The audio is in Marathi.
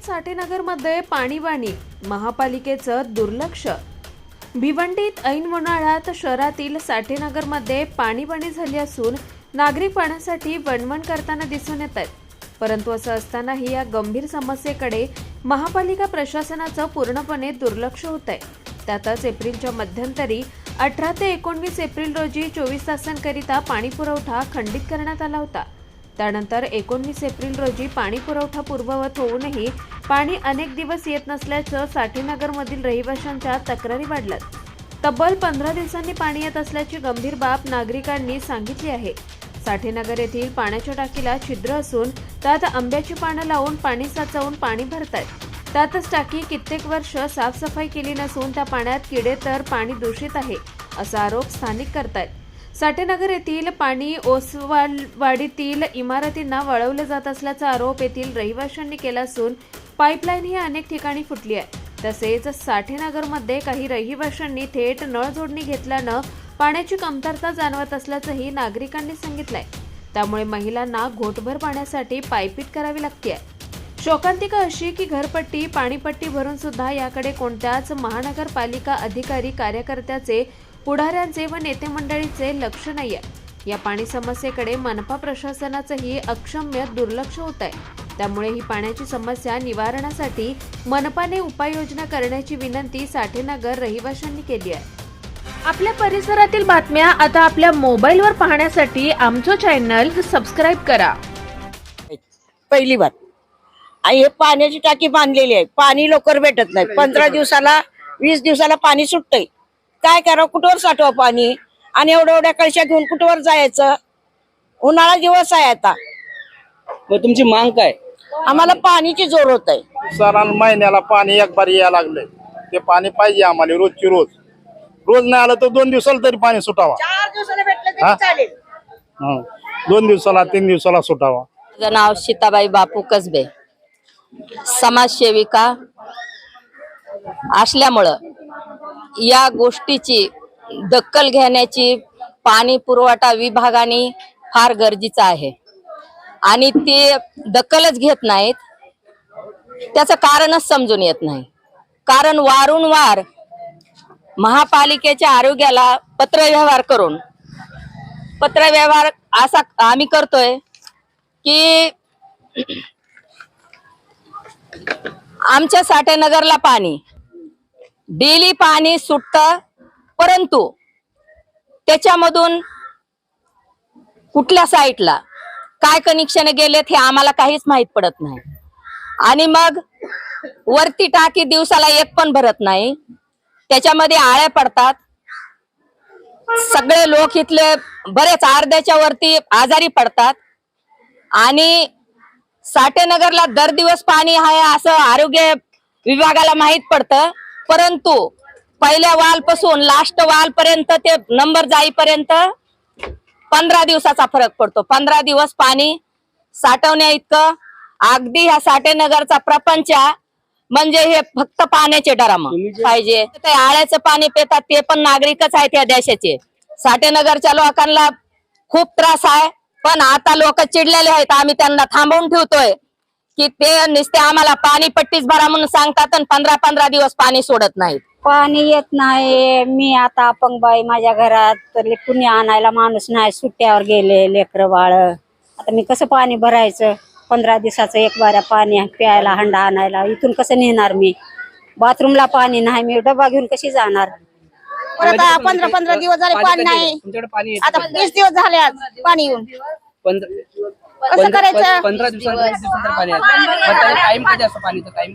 मुंबईत साठेनगरमध्ये पाणीवाणी महापालिकेचं दुर्लक्ष. भिवंडीत ऐन उन्हाळ्यात शहरातील साठेनगरमध्ये पाणीवाणी झाली असून नागरिक पाण्यासाठी वणवण करताना दिसून येत आहेत. परंतु असं असतानाही या गंभीर समस्येकडे महापालिका प्रशासनाचं पूर्णपणे दुर्लक्ष होत आहे. त्यातच एप्रिलच्या मध्यंतरी अठरा ते एकोणवीस एप्रिल रोजी चोवीस तासांकरिता पाणीपुरवठा खंडित करण्यात आला होता. त्यानंतर एकोणवीस एप्रिल रोजी पाणी पुरवठा पूर्ववत होऊनही पाणी अनेक दिवस येत नसल्याचं साठेनगरमधील रहिवाशांच्या तक्रारी वाढल्यात. तब्बल पंधरा दिवसांनी पाणी येत असल्याची गंभीर बाब नागरिकांनी सांगितली आहे. साठेनगर येथील पाण्याच्या टाकीला छिद्र असून त्यात आंब्याची पानं लावून पाणी साचवून पाणी भरतायत. त्यातच टाकी कित्येक वर्ष साफसफाई केली नसून त्या पाण्यात किडे तर पाणी दूषित आहे असा आरोप स्थानिक करतायत. साठेनगर येथील पाणी ओसवाडीतील इमारतींना वळवलं जात असल्याचा आरोप येथील रहिवाशांनी केला असून पाईपलाईन ही अनेक ठिकाणी फुटली आहे. तसेच साठेनगरमध्ये काही रहिवाशांनी थेट नळ जोडणी घेतल्यानं पाण्याची कमतरता जाणवत असल्याचंही नागरिकांनी सांगितलंय. त्यामुळे महिलांना घोटभर पाण्यासाठी पायपीट करावी लागते शोकांतिका अशी की घरपट्टी पाणीपट्टी भरून सुद्धा याकडे कोणत्याच महानगरपालिका अधिकारी कार्यकर्त्याचे पुढाऱ्यांचे व नेते मंडळीचे लक्ष नाहीये. या पाणी समस्येकडे मनपा प्रशासनाचंही अक्षम्य दुर्लक्ष होत आहे त्यामुळे ही पाण्याची समस्या निवारणासाठी मनपाने उपाययोजना करण्याची विनंती साठेनगर रहिवाशांनी केली आहे. आपल्या परिसरातील बातम्या आता आपल्या मोबाईलवर पाहण्यासाठी आमचं चॅनल सबस्क्राईब करा. पहिली बात. हे पाण्याची टाकी बांधलेली आहे. पाणी लवकर भेटत नाही. पंधरा दिवसाला वीस दिवसाला पाणी सुटतंय. काय करावं? कुठवर साठवा पाणी? आणि एवढ्या एवढ्या कळशा घेऊन कुठवर जायचं? उन्हाळा दिवस आहे आता. मग तुमची मांग काय? आम्हाला पाणीची जोर होत आहे सरांना महिन्याला पाणी एक बारी यायला लागलंय. ते पाणी पाहिजे आम्हाला रोजची रोज. रोज नाही आलं तर दोन दिवसाला तरी पाणी सुटावा. चार दिवसाला भेटलं हा? चालेल. हं. दोन दिवसाला तीन दिवसाला सुटावा. माझं नाव सीताबाई बापू कसबे. समाजसेविका. असल्यामुळं या गोष्टीची दखल घेण्याची पाणी पुरवठा विभागाने फार गरजेचं आहे. आणि ते दखलच घेत नाहीत. त्याचं कारणच समजून येत नाही. कारण वारंवार महापालिकेच्या आरोग्याला पत्रव्यवहार करून पत्रव्यवहार असा आम्ही करतोय की आमच्या साठेनगरला पाणी डेली पाणी सुटत परंतु त्याच्यामधून कुठल्या साईटला काय कनेक्शन गेलेत हे आम्हाला काहीच माहीत पडत नाही. आणि मग वरती टाकी दिवसाला एक पण भरत नाही. त्याच्यामध्ये आळ्या पडतात. सगळे लोक इथले बरेच अर्ध्याच्या वरती आजारी पडतात. आणि साठेनगरला दर दिवस पाणी आहे असं आरोग्य विभागाला माहीत पडतं. परंतु पहिल्या वाल पासून लास्ट वाल पर्यंत ते नंबर जाईपर्यंत पंधरा दिवसाचा फरक पडतो. पंधरा दिवस पाणी साठवण्या इतकं अगदी ह्या साठेनगरचा प्रपंच म्हणजे हे फक्त पाण्याचे डराम. पाहिजे. ते आळ्याचं पाणी पितात ते पण नागरिकच आहेत या देशाचे. साठेनगरच्या लोकांना खूप त्रास आहे पण आता लोक चिडलेले आहेत आम्ही त्यांना थांबवून ठेवतोय. की ते नुसते आम्हाला पाणी पट्टीच भरा म्हणून सांगतात आणि पंधरा पंधरा दिवस पाणी सोडत नाहीत. पाणी येत नाही. मी आता अपंग बाई माझ्या घरात तर कुणी आणायला माणूस नाही. सुट्ट्यावर गेले लेकर बाळ. आता मी कसं पाणी भरायचं? पंधरा दिवसाचं एक बाऱ्या पाणी प्यायला हंडा आणायला. इथून कसं नेणार मी? बाथरूमला पाणी नाही. मी डबा घेऊन कशी जाणार? परत आ- पंधरा पंधरा दिवस झाले पाणी नाही. तुमच्याकडे पाणी येतं आता? वीस दिवस झाले आज पाणी येऊन. पंधरा कसं पंधरा- करायचं? पंधरा दिवसांनी वीस दिवसानंतर पाणी टाइम कधी असतो पाणीचा टाइम.